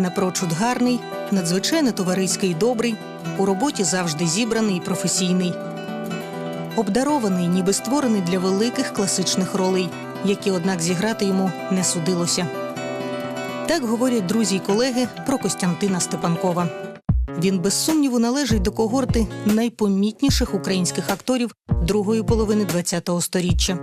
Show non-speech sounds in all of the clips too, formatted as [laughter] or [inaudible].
напрочуд гарний, надзвичайно товариський і добрий, у роботі завжди зібраний і професійний. Обдарований, ніби створений для великих класичних ролей, які, однак, зіграти йому не судилося. Так говорять друзі й колеги про Костянтина Степанкова. Він без сумніву належить до когорти найпомітніших українських акторів другої половини ХХ століття.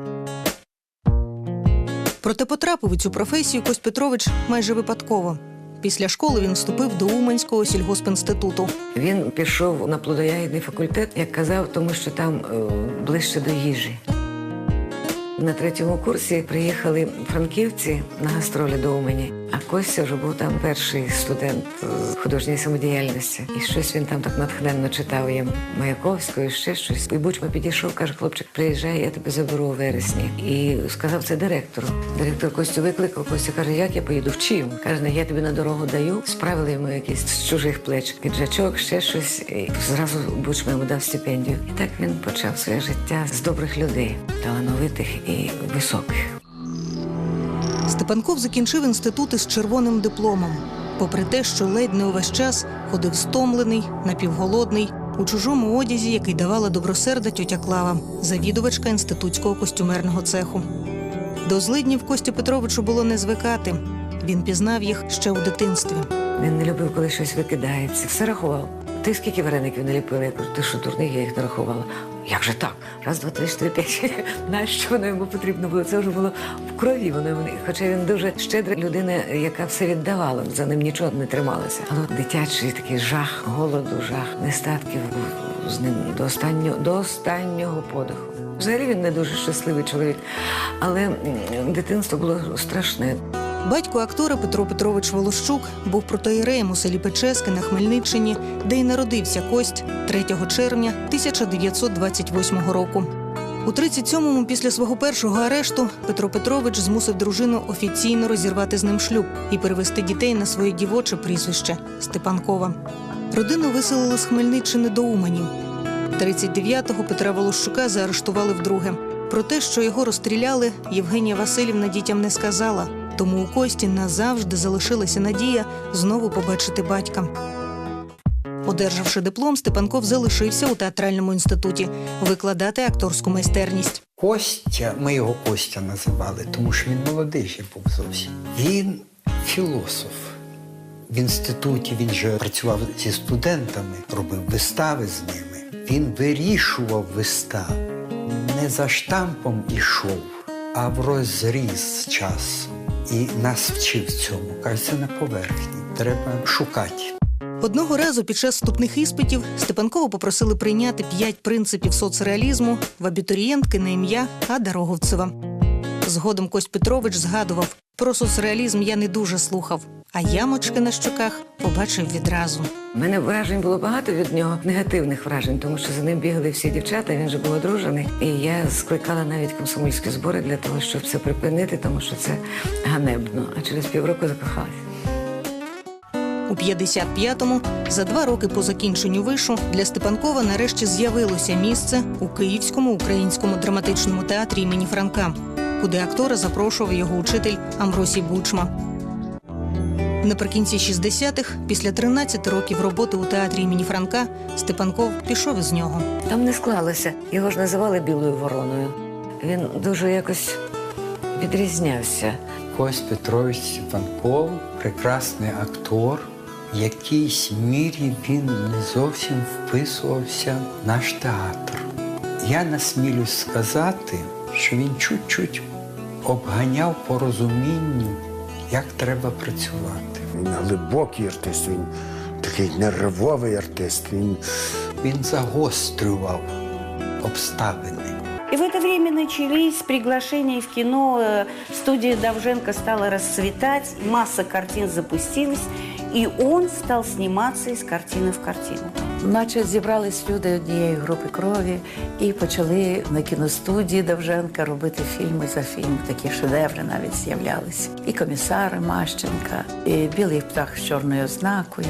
Проте потрапив у цю професію Кость Петрович майже випадково. Після школи він вступив до Уманського сільгоспінституту. Він пішов на плодоягідний факультет, як казав, тому що там е, ближче до їжі. На третьому курсі приїхали франківці на гастролі до Умані, а Костя вже був там перший студент е, художньої самодіяльності. І щось він там так натхненно читав їм Маяковського, ще щось. І Бучма підійшов, каже, хлопчик, приїжджай, я тебе заберу у вересні. І сказав це директору. Директор Костю викликав, Костя каже, як я поїду? В чим? Каже, я тобі на дорогу даю. Справили йому якийсь з чужих плеч піджачок, ще щось. І зразу Бучма йому дав стипендію. І так він почав своє життя з добрих людей, талановитих і високих. Степанков закінчив інститут із червоним дипломом. Попри те, що ледь не увесь час ходив стомлений, напівголодний, у чужому одязі, який давала добросерда тьотя Клава, завідувачка інститутського костюмерного цеху. До злиднів Кості Петровичу було не звикати. Він пізнав їх ще у дитинстві. Він не любив, коли щось викидається. Все рахував. Ти скільки вареників не ліпила? Я кажу, ти що, дурний, я їх не рахувала. Як же так? Раз, два, три, чотири, п'ять. [laughs] Нащо воно йому потрібно було? Це вже було в крові. Воно йому. Хоча він дуже щедра людина, яка все віддавала, за ним нічого не трималося. Але дитячий такий жах, голоду, жах, нестатків з ним до останнього, до останнього подиху. Взагалі він не дуже щасливий чоловік, але дитинство було страшне. Батько актора Петро Петрович Волощук був протоєреєм у селі Печески на Хмельниччині, де й народився Кость 3 червня 1928 року. У 37-му, після свого першого арешту, Петро Петрович змусив дружину офіційно розірвати з ним шлюб і перевести дітей на своє дівоче прізвище Степанкова. Родину виселили з Хмельниччини до Умані. 39-го Петра Волощука заарештували вдруге. Про те, що його розстріляли, Євгенія Васильівна дітям не сказала. Тому у Кості назавжди залишилася надія знову побачити батька. Одержавши диплом, Степанков залишився у театральному інституті викладати акторську майстерність. Костя, ми його Костя називали, тому що він молодий ще був зовсім. Він філософ. В інституті він же працював зі студентами, робив вистави з ними. Він вирішував вистави. Не за штампом ішов, а в розріз з часом. І нас вчив цьому. Каже, це на поверхні. Треба шукати. Одного разу під час вступних іспитів Степанкова попросили прийняти п'ять принципів соцреалізму в абітурієнтки на ім'я Ада Роговцева. Згодом Кость Петрович згадував, про соцреалізм я не дуже слухав, а ямочки на щоках побачив відразу. У мене вражень було багато від нього, негативних вражень, тому що за ним бігали всі дівчата, він же був одружений. І я скликала навіть комсомольські збори для того, щоб це припинити, тому що це ганебно. А через півроку закохалася. У 55-му, за два роки по закінченню вишу, для Степанкова нарешті з'явилося місце у Київському українському драматичному театрі імені Франка, куди актора запрошував його учитель Амбросій Бучма. Наприкінці 60-х, після 13 років роботи у театрі імені Франка, Степанков пішов із нього. Там не склалося. Його ж називали білою вороною. Він дуже якось відрізнявся. Кость Петрович Степанков прекрасний актор. В якійсь мірі він не зовсім вписувався в наш театр. Я насмілюсь сказати, що він чуть-чуть обганяв по розумінню, як треба працювати. Він глибокий артист, він такий нервовий артист. Він Він загострював обставини. И в это время начались приглашения в кино. Э, Студия Давженко стала расцветать, масса картин запустилась, и он стал сниматься из картины в картину. Наче зібрались люди однієї групи крові і почали на кіностудії Довженка робити фільми за фільм. Такі шедеври навіть з'являлися. І комісари Мащенка, і білий птах з чорною ознакою.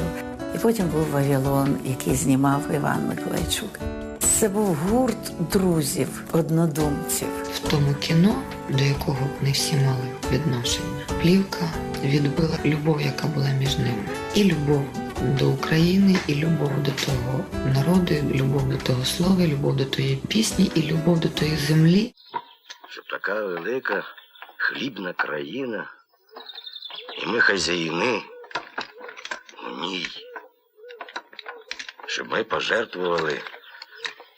І потім був Вавилон, який знімав Іван Миколайчук. Це був гурт друзів, однодумців. в тому кіно, до якого не всі мали відношення. Плівка відбила любов, яка була між ними. І любов до України, і любов до того народу, і любов до того слова, і любов до тої пісні, і любов до тої землі. Щоб така велика хлібна країна, і ми хазяїни в ній. Щоб ми пожертвували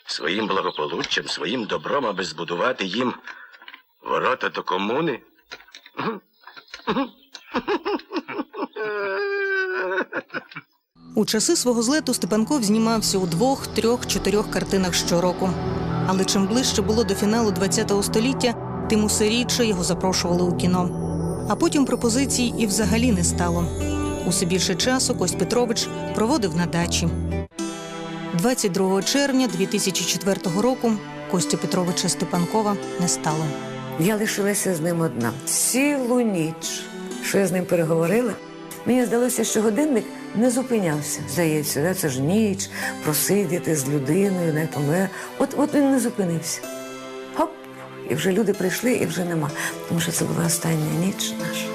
своїм благополуччям, своїм добром, аби збудувати їм ворота до комуни. У часи свого злету Степанков знімався у двох, трьох, чотирьох картинах щороку. Але чим ближче було до фіналу ХХ століття, тим усе рідше його запрошували у кіно. А потім пропозицій і взагалі не стало. Усе більше часу Кость Петрович проводив на дачі. 22 червня 2004 року Костя Петровича Степанкова не стало. Я лишилася з ним одна цілу ніч. Що я з ним переговорила? Мені здалося, що годинник не зупинявся. Здається, да? це ж ніч, просидіти з людиною, не помер. От, от він не зупинився. Хоп! І вже люди прийшли, і вже нема. Тому що це була остання ніч наша.